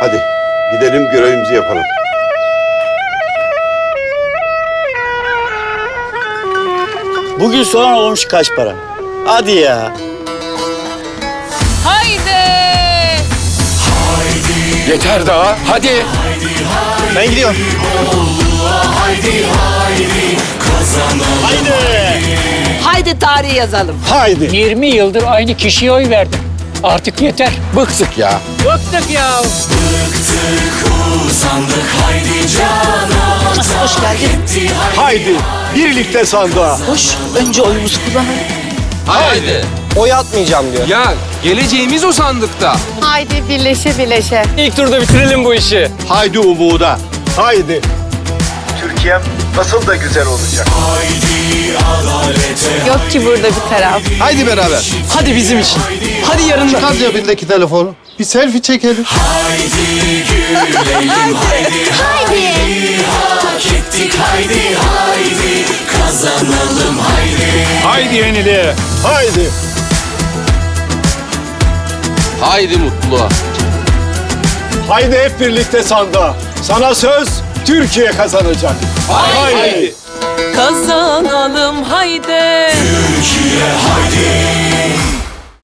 Hadi gidelim görevimizi yapalım. Bugün soğan olmuş kaç para? Hadi ya. Haydi. Yeter daha. Hadi. Ben gidiyorum. Haydi. Haydi tarihi yazalım. Haydi. 20 yıldır aynı kişiye oy verdim. Artık yeter. Bıktık ya. Bıktık ya. Hoş geldin. Haydi. Birlikte sandığa. Hoş. Önce oyumuzu kullanalım. Haydi. Oy atmayacağım diyor. Ya geleceğimiz o sandıkta. Haydi birleşe birleşe. İlk turda bitirelim bu işi. Haydi umuda. Haydi. Türkiye'm nasıl da güzel olacak. Yok ki burada bir taraf. Haydi beraber. Hadi bizim için. Hadi yarın da. Çıkar cebindeki telefonu. Bir selfie çekelim. Haydi yenili. Haydi. Haydi mutluğa. Haydi hep birlikte sandığa. Sana söz Türkiye kazanacak. Haydi. Kazanalım haydi. Türkiye haydi